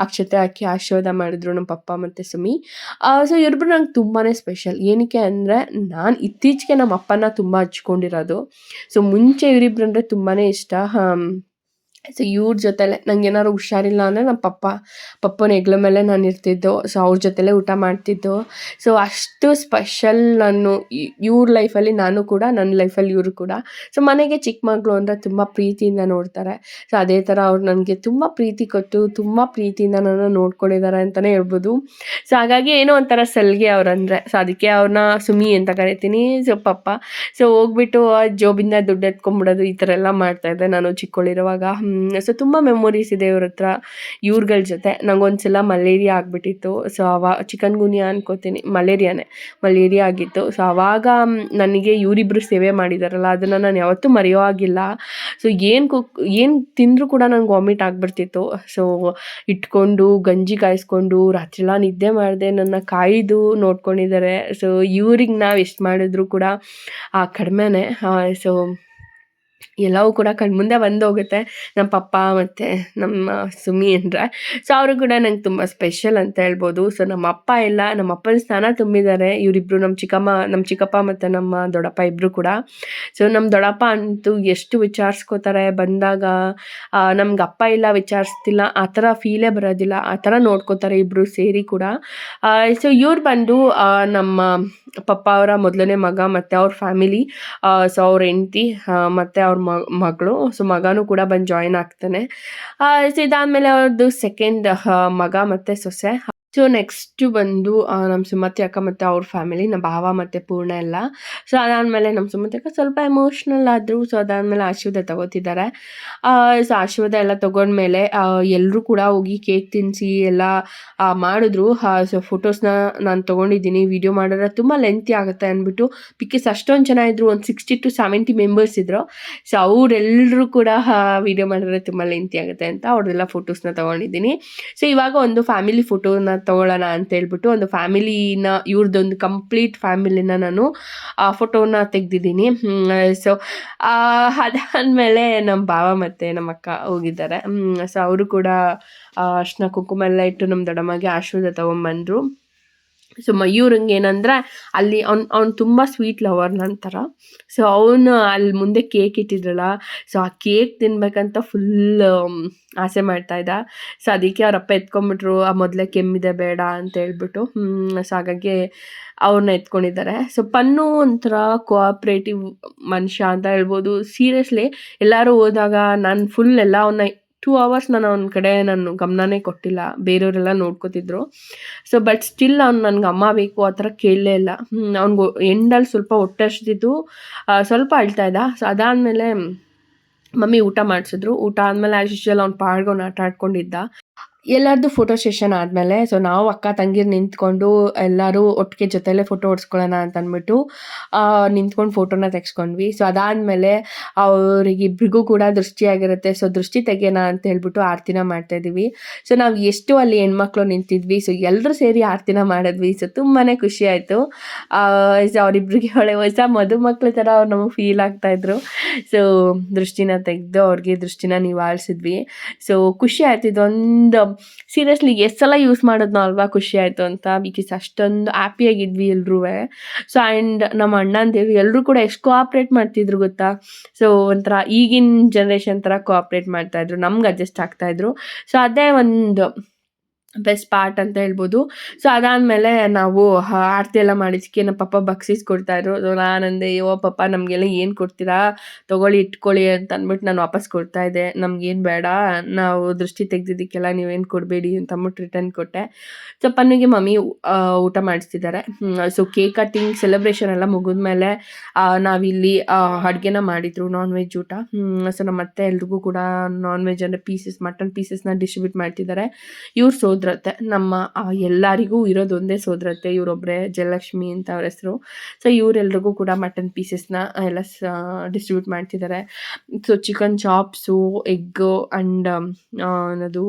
ಅಕ್ಷತೆ ಹಾಕಿ ಆಶೀರ್ವಾದ ಮಾಡಿದ್ರು ನಮ್ಮ ಪಪ್ಪ ಮತ್ತು ಸುಮಿ. ಸೊ ಇವ್ರಿಬ್ರು ನಂಗೆ ತುಂಬಾ ಸ್ಪೆಷಲ್ ಏನಕ್ಕೆ ಅಂದರೆ, ನಾನು ಇತ್ತೀಚೆಗೆ ನಮ್ಮ ಅಪ್ಪನ ತುಂಬ ಹಚ್ಕೊಂಡಿರೋದು. ಸೊ ಮುಂಚೆ ಇವರಿಬ್ರು ಅಂದರೆ ತುಂಬಾ ಇಷ್ಟ. ಸೊ ಇವ್ರ ಜೊತೆಲೆ ನಂಗೆ ಏನಾದ್ರು ಹುಷಾರಿಲ್ಲ ಅಂದರೆ ನಮ್ಮ ಪಪ್ಪ, ಪಪ್ಪನ ಹೆಗ್ಲ ಮೇಲೆ ನಾನು ಇರ್ತಿದ್ದು. ಸೊ ಅವ್ರ ಜೊತೆಲೇ ಊಟ ಮಾಡ್ತಿದ್ದು. ಸೊ ಅಷ್ಟು ಸ್ಪೆಷಲ್ ನಾನು ಇವ್ರ ಲೈಫಲ್ಲಿ ನಾನು ಕೂಡ ನನ್ನ ಲೈಫಲ್ಲಿ ಇವರು ಕೂಡ. ಸೊ ಮನೆಗೆ ಚಿಕ್ಕ ಮಗಳು ಅಂದರೆ ತುಂಬ ಪ್ರೀತಿಯಿಂದ ನೋಡ್ತಾರೆ. ಸೊ ಅದೇ ಥರ ಅವ್ರು ನನಗೆ ತುಂಬ ಪ್ರೀತಿ ಕೊಟ್ಟು, ತುಂಬ ಪ್ರೀತಿಯಿಂದ ನನ್ನ ನೋಡ್ಕೊಂಡಿದ್ದಾರೆ ಅಂತಲೇ ಹೇಳ್ಬೋದು. ಸೊ ಹಾಗಾಗಿ ಏನೋ ಒಂಥರ ಸಲ್ಗೆ ಅವ್ರಂದರೆ ಸೊ ಅದಕ್ಕೆ ಅವ್ರನ್ನ ಸುಮಿ ಅಂತ ಕರಿತೀನಿ. ಸೊ ಪಪ್ಪ. ಸೊ ಹೋಗ್ಬಿಟ್ಟು ಜೋಬಿಂದ ದುಡ್ಡು ಎತ್ಕೊಂಡ್ಬಿಡೋದು ಈ ಥರ ಎಲ್ಲ ಮಾಡ್ತಾಯಿದ್ದೆ ನಾನು ಚಿಕ್ಕವಳಿರುವಾಗ ಸೊ ತುಂಬ ಮೆಮೊರೀಸ್ ಇದೆ ಇವ್ರ ಹತ್ರ, ಇವ್ರಗಳ ಜೊತೆ. ನಂಗೊಂದ್ಸಲ ಮಲೇರಿಯಾ ಆಗಿಬಿಟ್ಟಿತ್ತು. ಸೊ ಅವ ಚಿಕನ್ ಗುನಿಯಾ ಅನ್ಕೋತೀನಿ. ಮಲೇರಿಯಾನೇ. ಮಲೇರಿಯಾ ಆಗಿತ್ತು. ಸೊ ಅವಾಗ ನನಗೆ ಇವರಿಬ್ಬರು ಸೇವೆ ಮಾಡಿದಾರಲ್ಲ, ಅದನ್ನು ನಾನು ಯಾವತ್ತೂ ಮರೆಯೋ ಆಗಿಲ್ಲ ಸೊ ಏನು ಕುಕ್, ಏನು ತಿಂದರೂ ಕೂಡ ನಂಗೆ ವಾಮಿಟ್ ಆಗಿಬಿಡ್ತಿತ್ತು. ಸೊ ಇಟ್ಕೊಂಡು, ಗಂಜಿ ಕಾಯಿಸ್ಕೊಂಡು, ರಾತ್ರಿಯೆಲ್ಲ ನಿದ್ದೆ ಮಾಡಿದೆ, ನನ್ನ ಕಾಯ್ದು ನೋಡ್ಕೊಂಡಿದ್ದಾರೆ ಸೊ ಇವ್ರಿಗೆ ನಾವು ಎಷ್ಟು ಮಾಡಿದ್ರು ಕೂಡ ಕಡಿಮೆನೇ. ಸೊ ಎಲ್ಲವೂ ಕೂಡ ಕಣ್ಮುಂದೆ ಬಂದು ಹೋಗುತ್ತೆ ನಮ್ಮ ಪಪ್ಪ ಮತ್ತು ನಮ್ಮ ಸುಮಿ ಅಂದರೆ. ಸೊ ಅವರು ಕೂಡ ನಂಗೆ ತುಂಬ ಸ್ಪೆಷಲ್ ಅಂತ ಹೇಳ್ಬೋದು. ಸೊ ನಮ್ಮ ಅಪ್ಪ ಎಲ್ಲ ನಮ್ಮ ಅಪ್ಪನ ಸ್ಥಾನ ತುಂಬಿದ್ದಾರೆ. ಇವರಿಬ್ಬರು ನಮ್ಮ ಚಿಕ್ಕಮ್ಮ, ನಮ್ಮ ಚಿಕ್ಕಪ್ಪ ಮತ್ತು ನಮ್ಮ ದೊಡ್ಡಪ್ಪ ಇಬ್ಬರು ಕೂಡ. ಸೊ ನಮ್ಮ ದೊಡ್ಡಪ್ಪ ಅಂತೂ ಎಷ್ಟು ವಿಚಾರಿಸ್ಕೋತಾರೆ ಬಂದಾಗ ನಮ್ಗೆ ಅಪ್ಪ ಇಲ್ಲ ವಿಚಾರಿಸ್ತಿಲ್ಲ, ಆ ಥರ ಫೀಲೇ ಬರೋದಿಲ್ಲ. ಆ ಥರ ನೋಡ್ಕೋತಾರೆ ಇಬ್ಬರು ಸೇರಿ ಕೂಡ. ಸೊ ಇವ್ರು ಬಂದು ನಮ್ಮ ಪಪ್ಪ ಅವರ ಮೊದಲನೇ ಮಗ ಮತ್ತು ಅವ್ರ ಫ್ಯಾಮಿಲಿ ಸೊ ಅವ್ರ ಹೆಂಡ್ತಿ ಮತ್ತು ಅವ್ರ ಮಗಳು. ಸೊ ಮಗನೂ ಕೂಡ ಬಂದು ಜಾಯಿನ್ ಆಗ್ತಾನೆ. ಸೊ ಇದಾದಮೇಲೆ ಅವ್ರದ್ದು ಸೆಕೆಂಡ್ ಮಗ ಮತ್ತು ಸೊಸೆ. ಸೊ ನೆಕ್ಸ್ಟು ಬಂದು ನಮ್ಮ ಸುಮತಿ ಅಕ್ಕ ಮತ್ತು ಅವ್ರ ಫ್ಯಾಮಿಲಿ ನಮ್ಮ ಭಾವ ಮತ್ತು ಪೂರ್ಣ ಎಲ್ಲ. ಸೊ ಅದಾದಮೇಲೆ ನಮ್ಮ ಸುಮತಿ ಅಕ್ಕ ಸ್ವಲ್ಪ ಎಮೋಷ್ನಲ್ ಆದರು. ಸೊ ಅದಾದಮೇಲೆ ಆಶೀರ್ವಾದ ತಗೋತಿದ್ದಾರೆ ಸೊ ಆಶೀರ್ವಾದ ಎಲ್ಲ ತೊಗೊಂಡ್ಮೇಲೆ ಎಲ್ಲರೂ ಕೂಡ ಹೋಗಿ ಕೇಕ್ ತಿನ್ನಿಸಿ ಎಲ್ಲ ಮಾಡಿದ್ರು. ಸೊ ಫೋಟೋಸ್ನ ನಾನು ತೊಗೊಂಡಿದ್ದೀನಿ. ವಿಡಿಯೋ ಮಾಡಿದ್ರೆ ತುಂಬ ಲೆಂತಿ ಆಗುತ್ತೆ ಅಂದ್ಬಿಟ್ಟು ಬಿಕಾಸ್ ಅಷ್ಟೊಂದು ಜನ ಇದ್ರು, ಒಂದು ಸಿಕ್ಸ್ಟಿ ಟು ಸೆವೆಂಟಿ ಮೆಂಬರ್ಸ್ ಇದ್ದರು ಸೊ ಅವರೆಲ್ಲರೂ ಕೂಡ ವಿಡಿಯೋ ಮಾಡಿದ್ರೆ ತುಂಬ ಲೆಂತಿ ಆಗುತ್ತೆ ಅಂತ ಅವ್ರದ್ದೆಲ್ಲ ಫೋಟೋಸ್ನ ತೊಗೊಂಡಿದ್ದೀನಿ. ಸೊ ಇವಾಗ ಒಂದು ಫ್ಯಾಮಿಲಿ ಫೋಟೋನ ತೊಗೊಳ್ಳೋಣ ಅಂತ ಹೇಳ್ಬಿಟ್ಟು ಒಂದು ಫ್ಯಾಮಿಲಿನ ಇವ್ರದ್ದೊಂದು ಕಂಪ್ಲೀಟ್ ಫ್ಯಾಮಿಲಿನ ನಾನು, ಆ ಫೋಟೋನ ತೆಗೆದಿದ್ದೀನಿ. ಸೊ ಅದಾದಮೇಲೆ ನಮ್ಮ ಭಾವ ಮತ್ತು ನಮ್ಮ ಅಕ್ಕ ಹೋಗಿದ್ದಾರೆ. ಸೊ ಅವರು ಕೂಡ ಅರ್ಶಿನ ಕುಂಕುಮ ಎಲ್ಲ ಇಟ್ಟು ನಮ್ಮ ದೊಡ್ಡಮ್ಮಗೆ ಆಶೀರ್ವಾದ ತೊಗೊಂಬಂದರು. ಸೊ ಮಯೂರಂಗೆ ಏನಂದರೆ ಅಲ್ಲಿ ಅವ್ನು ಅವ್ನು ತುಂಬ ಸ್ವೀಟ್ ಲವರ್ ನಂತರ. ಸೊ ಅವನು ಅಲ್ಲಿ ಮುಂದೆ ಕೇಕ್ ಇಟ್ಟಿದ್ರಲ್ಲ ಸೊ ಆ ಕೇಕ್ ತಿನ್ಬೇಕಂತ ಫುಲ್ ಆಸೆ ಮಾಡ್ತಾ ಇದ್ದ. ಸೊ ಅದಕ್ಕೆ ಅವ್ರ ಅಪ್ಪ ಎತ್ಕೊಂಡ್ಬಿಟ್ರು, ಆ ಮೊದಲೇ ಕೆಮ್ಮಿದೆ ಬೇಡ ಅಂತ ಹೇಳ್ಬಿಟ್ಟು ಸೊ ಹಾಗಾಗಿ ಅವ್ರನ್ನ ಎತ್ಕೊಂಡಿದ್ದಾರೆ. ಸೊ ಪನ್ನು ಒಂಥರ ಕೋಆಪ್ರೇಟಿವ್ ಮನುಷ್ಯ ಅಂತ ಹೇಳ್ಬೋದು. ಸೀರಿಯಸ್ಲಿ ಎಲ್ಲರೂ ಹೋದಾಗ ನಾನು ಫುಲ್ ಎಲ್ಲ ಅವನ್ನ ಟೂ ಅವರ್ಸ್ ನಾನು ಅವನ ಕಡೆ ನಾನು ಗಮನನೇ ಕೊಟ್ಟಿಲ್ಲ. ಬೇರೆಯವರೆಲ್ಲ ನೋಡ್ಕೋತಿದ್ರು. ಸೊ ಬಟ್ ಸ್ಟಿಲ್ ಅವ್ನು ನನಗೆ ಅಮ್ಮ ಬೇಕು ಆ ಥರ ಕೇಳಲೇ ಇಲ್ಲ. ಅವ್ನಿಗೆ ಎಂಡಲ್ಲಿ ಸ್ವಲ್ಪ ಹೊಟ್ಟೆ ಸ್ವಲ್ಪ ಅಳ್ತಾ ಇದ್ದ. ಸೊ ಅದಾದಮೇಲೆ ಮಮ್ಮಿ ಊಟ ಮಾಡಿಸಿದ್ರು. ಊಟ ಆದಮೇಲೆ ಆ್ಯಸ್ ಯೂಶುವಲ್ ಅವ್ನು ಪಾಡ್ಗೆ ಅವ್ನು ಆಟ ಆಡ್ಕೊಂಡಿದ್ದ. ಎಲ್ಲರದ್ದು ಫೋಟೋ ಸೆಷನ್ ಆದಮೇಲೆ ಸೊ ನಾವು ಅಕ್ಕ ತಂಗಿರು ನಿಂತ್ಕೊಂಡು ಎಲ್ಲರೂ ಒಟ್ಟಿಗೆ ಜೊತೆಲೇ ಫೋಟೋ ಹೊಡ್ಸ್ಕೊಳ್ಳೋಣ ಅಂತ ಅಂದ್ಬಿಟ್ಟು ನಿಂತ್ಕೊಂಡು ಫೋಟೋನ ತೆಗೆಸ್ಕೊಂಡ್ವಿ. ಸೊ ಅದಾದಮೇಲೆ ಅವರಿಗಿಬ್ರಿಗೂ ಕೂಡ ದೃಷ್ಟಿಯಾಗಿರುತ್ತೆ. ಸೊ ದೃಷ್ಟಿ ತೆಗೆಯೋಣ ಅಂತ ಹೇಳ್ಬಿಟ್ಟು ಆರತಿನ ಮಾಡ್ತಾ ಇದ್ದೀವಿ ಸೊ ನಾವು ಎಷ್ಟು ಅಲ್ಲಿ ಹೆಣ್ಮಕ್ಳು ನಿಂತಿದ್ವಿ ಸೊ ಎಲ್ಲರೂ ಸೇರಿ ಆರತಿನ ಮಾಡಿದ್ವಿ. ಸೊ ತುಂಬಾ ಖುಷಿ ಆಯಿತು. ಸೊ ಅವರಿಬ್ರಿಗೆ ಒಳ್ಳೆ ಹೊಸ ಮದುಮಕ್ಳ ಥರ ಅವ್ರು ನಮಗೆ ಫೀಲ್ ಆಗ್ತಾಯಿದ್ರು. ಸೊ ದೃಷ್ಟಿನ ತೆಗೆದು ಅವ್ರಿಗೆ ದೃಷ್ಟಿನ ನಿವಾರಿಸಿದ್ವಿ ಸೊ ಖುಷಿ ಆಯ್ತು, ಇದೊಂದು ಸೀರಿಯಸ್ಲಿ ಎಷ್ಟು ಸಲ ಯೂಸ್ ಮಾಡೋದ್ನ ಅಲ್ವಾ ಖುಷಿ ಆಯಿತು ಅಂತ. ಬಿಕಾಸ್ ಅಷ್ಟೊಂದು ಹ್ಯಾಪಿಯಾಗಿದ್ವಿ ಎಲ್ರೂ. ಸೊ ಆ್ಯಂಡ್ ನಮ್ಮ ಅಣ್ಣಂದಿರು ಎಲ್ಲರೂ ಕೂಡ ಎಷ್ಟು ಕೋಆಪ್ರೇಟ್ ಮಾಡ್ತಿದ್ರು ಗೊತ್ತಾ? ಸೊ ಒಂಥರ ಈಗಿನ ಜನ್ರೇಷನ್ ಥರ ಕೋಆಪ್ರೇಟ್ ಮಾಡ್ತಾಯಿದ್ರು ನಮ್ಗೆ ಅಡ್ಜಸ್ಟ್ ಆಗ್ತಾಯಿದ್ರು ಸೊ ಅದೇ ಒಂದು ಬೆಸ್ಟ್ ಪಾರ್ಟ್ ಅಂತ ಹೇಳ್ಬೋದು. ಸೊ ಅದಾದಮೇಲೆ ನಾವು ಆರತಿ ಎಲ್ಲ ಮಾಡಿದ್ದಕ್ಕೆ ನಮ್ಮ ಪಪ್ಪ ಬಕ್ಸಿಸ್ ಕೊಡ್ತಾಯಿದ್ರು ಸೊ ನಾನಂದೆ ಯೋ, ಪಪ್ಪ, ನಮಗೆಲ್ಲ ಏನು ಕೊಡ್ತೀರಾ? ತೊಗೊಳ್ಳಿ, ಇಟ್ಕೊಳ್ಳಿ ಅಂತ ಅಂದ್ಬಿಟ್ಟು ನಾನು ವಾಪಸ್ ಕೊಡ್ತಾ ಇದ್ದೆ. ನಮ್ಗೇನು ಬೇಡ, ನಾವು ದೃಷ್ಟಿ ತೆಗ್ದಿದ್ದಕ್ಕೆಲ್ಲ ನೀವೇನು ಕೊಡಬೇಡಿ ಅಂತ ಅಂದ್ಬಿಟ್ಟು ರಿಟರ್ನ್ ಕೊಟ್ಟೆ. ಸೊ ಪನ್ನಿಗೆ ಮಮ್ಮಿ ಊಟ ಮಾಡಿಸ್ತಿದ್ದಾರೆ. ಸೊ ಕೇಕ್ ಕಟ್ಟಿಂಗ್ ಸೆಲೆಬ್ರೇಷನ್ ಎಲ್ಲ ಮುಗಿದ್ಮೇಲೆ ನಾವಿಲ್ಲಿ ಅಡುಗೆನ ಮಾಡಿದ್ರು ನಾನ್ ವೆಜ್ ಊಟ. ಸೊ ನಮ್ಮ ಅತ್ತೆ ಎಲ್ರಿಗೂ ಕೂಡ ನಾನ್ ವೆಜ್ ಅಂದರೆ ಪೀಸಸ್ ಮಟನ್ ಪೀಸಸ್ನ ಡಿಸ್ಟ್ರಿಬ್ಯೂಟ್ ಮಾಡ್ತಿದ್ದಾರೆ. ಇವ್ರು ಸೋದರತ್ತೆ. ನಮ್ಮ ಎಲ್ಲರಿಗೂ ಇರೋದೊಂದೇ ಒಂದೇ ಸೋದರತ್ತೆ. ಇವರೊಬ್ಬರೇ ಜಯಲಕ್ಷ್ಮಿ ಅಂತ ಅವ್ರ ಹೆಸರು. ಸೊ ಇವರೆಲ್ರಿಗೂ ಕೂಡ ಮಟನ್ ಪೀಸಸ್ನ ಎಲ್ಲ ಡಿಸ್ಟ್ರಿಬ್ಯೂಟ್ ಮಾಡ್ತಿದ್ದಾರೆ so chicken chops egg and ಅನ್ನೋದು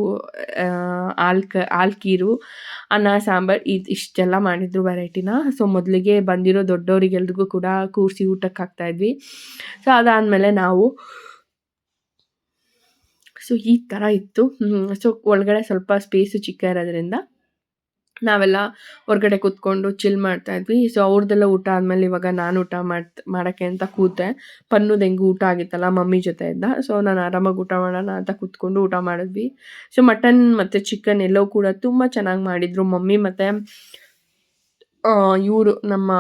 ಆಲ್ಕ ಆಲ್ಕೀರು ಅನ್ನ, ಸಾಂಬಾರ್ ಇದು ಇಷ್ಟೆಲ್ಲ ಮಾಡಿದ್ರು ವೆರೈಟಿನ ಸೊ ಮೊದಲಿಗೆ ಬಂದಿರೋ ದೊಡ್ಡವರಿಗೆಲ್ರಿಗೂ ಕೂಡ ಕೂರಿಸಿ ಊಟಕ್ಕೆ ಹಾಕ್ತಾಯಿದ್ವಿ ಸೊ ಅದಾದಮೇಲೆ ನಾವು ಸೊ ಈ ಥರ ಇತ್ತು. ಸೊ ಒಳಗಡೆ ಸ್ವಲ್ಪ ಸ್ಪೇಸು ಚಿಕ್ಕ ಇರೋದ್ರಿಂದ ನಾವೆಲ್ಲ ಹೊರಗಡೆ ಕೂತ್ಕೊಂಡು ಚಿಲ್ ಮಾಡ್ತಾ ಇದ್ವಿ. ಸೊ ಅವ್ರದ್ದೆಲ್ಲ ಊಟ ಆದಮೇಲೆ ಇವಾಗ ನಾನು ಊಟ ಮಾಡ್, ಮಾಡೋಕ್ಕೆ ಅಂತ ಕೂತೆ. ಪನ್ನುದು ಹೆಂಗೂ ಊಟ ಆಗಿತ್ತಲ್ಲ ಮಮ್ಮಿ ಜೊತೆ ಇದ್ದ ಸೊ ನಾನು ಆರಾಮಾಗಿ ಊಟ ಮಾಡೋಣ ಅಂತ ಕೂತ್ಕೊಂಡು ಊಟ ಮಾಡಿದ್ವಿ. ಸೊ ಮಟನ್ ಮತ್ತು ಚಿಕನ್ ಎಲ್ಲವೂ ಕೂಡ ತುಂಬ ಚೆನ್ನಾಗಿ ಮಾಡಿದರು. ಮಮ್ಮಿ ಮತ್ತು ಇವರು ನಮ್ಮ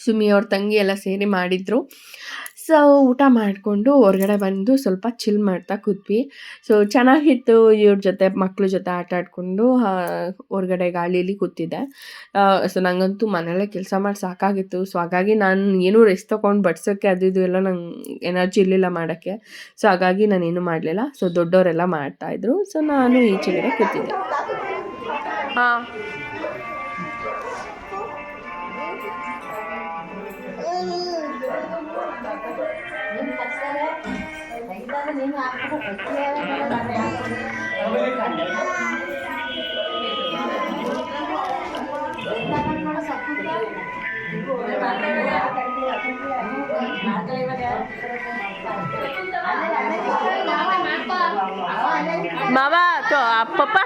ಸುಮಿ ಅವ್ರ ತಂಗಿ ಎಲ್ಲ ಸೇರಿ ಮಾಡಿದರು. ಸೊ, ಊಟ ಮಾಡಿಕೊಂಡು ಹೊರಗಡೆ ಬಂದು ಸ್ವಲ್ಪ ಚಿಲ್ ಮಾಡ್ತಾ ಕೂತ್ವಿ ಸೊ ಚೆನ್ನಾಗಿತ್ತು ಇವ್ರ ಜೊತೆ, ಮಕ್ಳ ಜೊತೆ ಆಟ ಆಡಿಕೊಂಡು ಹೊರ್ಗಡೆ ಗಾಳಿಯಲ್ಲಿ ಕೂತಿದ್ದೆ. ಸೊ ನನಗಂತೂ ಮನೆಯಲ್ಲೇ ಕೆಲಸ ಮಾಡಿ ಸಾಕಾಗಿತ್ತು. ಸೊ ಹಾಗಾಗಿ ನಾನು ಏನೂ ರೆಸ್ಟ್ ತೊಗೊಂಡು ಬಡ್ಸೋಕ್ಕೆ ಅದು ಇದು ಎಲ್ಲ ನಂಗೆ ಎನರ್ಜಿ ಇರಲಿಲ್ಲ ಮಾಡೋಕ್ಕೆ. ಸೊ ಹಾಗಾಗಿ ನಾನೇನು ಮಾಡಲಿಲ್ಲ. ಸೊ ದೊಡ್ಡವರೆಲ್ಲ ಮಾಡ್ತಾಯಿದ್ರು ಸೊ ನಾನು ಈಚೆಗಡೆ ಕೂತಿದ್ದೆ. ಹಾಂ ಮಾವ ತೋ ಪಪ್ಪ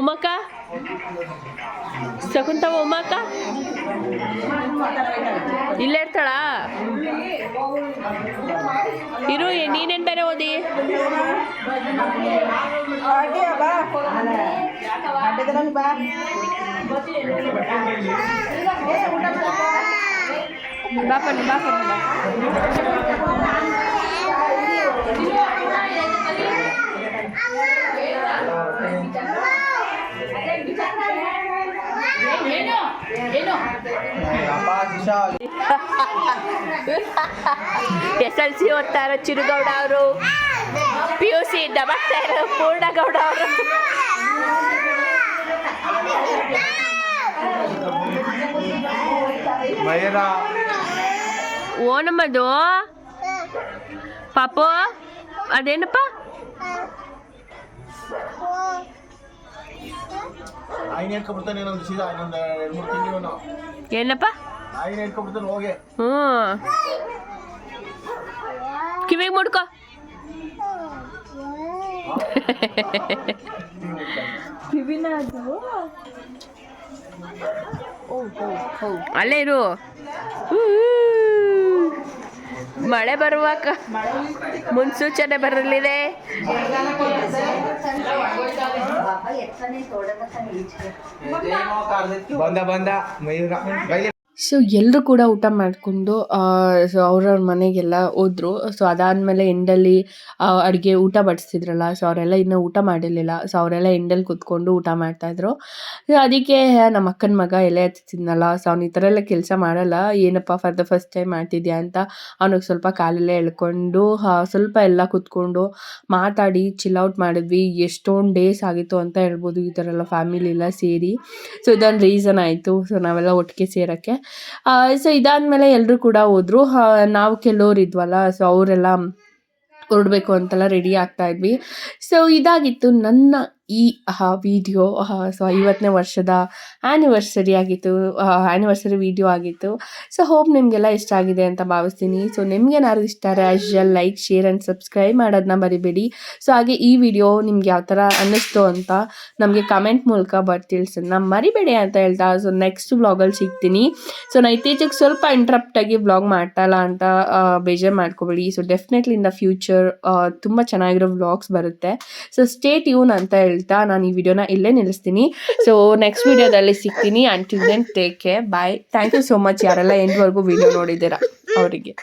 ಉಮಕ್ಕ? ಶಕುಂತವ ಉಮಕ್ಕ? ಇಲ್ಲೇ ಇರ್ತಾಳ? ಇರು ನೀನೇನು ಬೇರೆ ಓದಿ? ಬಾ ಪನ್ನಿ ಬಾ. ಪನ್ನಿ ಬಾ ಎಸ್ ಎಲ್ ಸಿ ಓದ್ತಾ ಇರೋ ಚಿರುಗೌಡ ಅವರು ಪಿ ಯು ಸಿ ಡಬಕ್ತಾ ಇರೋ ಪೂರ್ಣಗೌಡ ಅವರು ಓನಮ್ಮದು ಪಾಪು ಅದೇನಪ್ಪ ಆಯ್ನ ಇನ್ನೊಂದು ಸೀದಾ ಇನ್ನೊಂದು ಎರಡು ಮೂರು ತಿಂಗಳು ಏನಪ್ಪ? ಆಯ್ನ ಹೋಗಿ. ಹ್ಞೂ. ಕಿವಿಗೆ ಮುಡ್ಕೊ. ಅಲ್ಲೇ ಇರು. ಮಳೆ ಬರುವಾಗ ಮುನ್ಸೂಚನೆ ಬರಲಿದೆ. ಬಂದ ಬಂದ ಮಯೂರ. ಸೊ ಎಲ್ಲರೂ ಕೂಡ ಊಟ ಮಾಡಿಕೊಂಡು ಸೊ ಅವ್ರವ್ರ ಮನೆಗೆಲ್ಲ ಹೋದರು. ಸೊ ಅದಾದಮೇಲೆ ಎಂಡಲ್ಲಿ ಅಡುಗೆ ಊಟ ಬಡಿಸ್ತಿದ್ರಲ್ಲ ಸೊ ಅವರೆಲ್ಲ ಇನ್ನೂ ಊಟ ಮಾಡಿರಲಿಲ್ಲ. ಸೊ ಅವರೆಲ್ಲ ಎಂಡಲ್ಲಿ ಕೂತ್ಕೊಂಡು ಊಟ ಮಾಡ್ತಾಯಿದ್ರು ಸೊ ಅದಕ್ಕೆ ನಮ್ಮ ಅಕ್ಕನ ಮಗ ಎಲೆ ಹತ್ತಿದ್ನಲ್ಲ ಸೊ ಅವ್ನು ಈ ಥರ ಎಲ್ಲ ಕೆಲಸ ಮಾಡಲ್ಲ. ಏನಪ್ಪ ಫಾರ್ ದ ಫಸ್ಟ್ ಟೈಮ್ ಮಾಡ್ತಿದ್ಯಾ ಅಂತ ಅವನಿಗೆ ಸ್ವಲ್ಪ ಕಾಲೆಲ್ಲ ಎಳ್ಕೊಂಡು ಸ್ವಲ್ಪ ಎಲ್ಲ ಕೂತ್ಕೊಂಡು ಮಾತಾಡಿ ಚಿಲ್ ಮಾಡಿದ್ವಿ. ಎಷ್ಟೊಂದು ಡೇಸ್ ಆಗಿತ್ತು ಅಂತ ಹೇಳ್ಬೋದು. ಈ ಥರ ಎಲ್ಲ ಫ್ಯಾಮಿಲಿ ಎಲ್ಲ ಸೇರಿ. ಸೊ ಇದೊಂದು ರೀಸನ್ ಆಯಿತು. ಸೊ ನಾವೆಲ್ಲ ಒಟ್ಟಿಗೆ ಸೇರೋಕ್ಕೆ. ಸೊ ಇದಾದಮೇಲೆ ಎಲ್ಲರೂ ಕೂಡ ಹೋದರು. ನಾವು ಕೆಲವ್ರು ಇದ್ವಲ್ಲ ಸೊ ಅವರೆಲ್ಲ ಹೊರಡ್ಬೇಕು ಅಂತೆಲ್ಲ ರೆಡಿ ಆಗ್ತಾ ಇದ್ವಿ. ಸೊ ಇದಾಗಿತ್ತು ನನ್ನ ಈ ವಿಡಿಯೋ ಸೊ ಐವತ್ತನೇ ವರ್ಷದ ಆ್ಯನಿವರ್ಸರಿ ಆಗಿತ್ತು ಆ್ಯನಿವರ್ಸರಿ ವಿಡಿಯೋ ಆಗಿತ್ತು. ಸೊ ಹೋಪ್ ನಿಮಗೆಲ್ಲ ಇಷ್ಟ ಆಗಿದೆ ಅಂತ ಭಾವಿಸ್ತೀನಿ. ಸೊ ನಿಮ್ಗೇನಾದ್ರು ಇಷ್ಟ as like share and subscribe ಮಾಡೋದನ್ನ ಮರಿಬೇಡಿ. ಸೊ ಹಾಗೆ ಈ ವಿಡಿಯೋ ನಿಮ್ಗೆ ಯಾವ ಥರ ಅನ್ನಿಸ್ತು ಅಂತ ನಮಗೆ ಕಮೆಂಟ್ ಮೂಲಕ ಬರ್ ನಾನು ಮರಿಬೇಡಿ ಅಂತ ಹೇಳ್ತಾ ಸೊ ನೆಕ್ಸ್ಟ್ ಬ್ಲಾಗಲ್ಲಿ ಸಿಗ್ತೀನಿ. ಸೊ ನಾನು ಇತ್ತೀಚೆಗೆ ಸ್ವಲ್ಪ ಇಂಟ್ರಪ್ಟಾಗಿ ಬ್ಲಾಗ್ ಮಾಡ್ತಾ ಇಲ್ಲ ಅಂತ ಬೇಜಾರು ಮಾಡ್ಕೋಬೇಡಿ. So definitely in the future ತುಂಬ ಚೆನ್ನಾಗಿರೋ ವ್ಲಾಗ್ಸ್ ಬರುತ್ತೆ. ಸೊ ಸ್ಟೇ ಟ್ಯೂನ್ ಅಂತ ಹೇಳ್ತಾ ನಾನು ಈ ವಿಡಿಯೋನ ಇಲ್ಲೇ ನಿಲ್ಲಿಸ್ತೀನಿ. ಸೊ ನೆಕ್ಸ್ಟ್ ವಿಡಿಯೋದಲ್ಲಿ ಸಿಗ್ತೀನಿ. Until then take care bye thank you so much ಯಾರೆಲ್ಲ ಎಂಡ್ವರೆಗೂ ವಿಡಿಯೋ ನೋಡಿದ್ದೀರಾ? ಅವರಿಗೆ.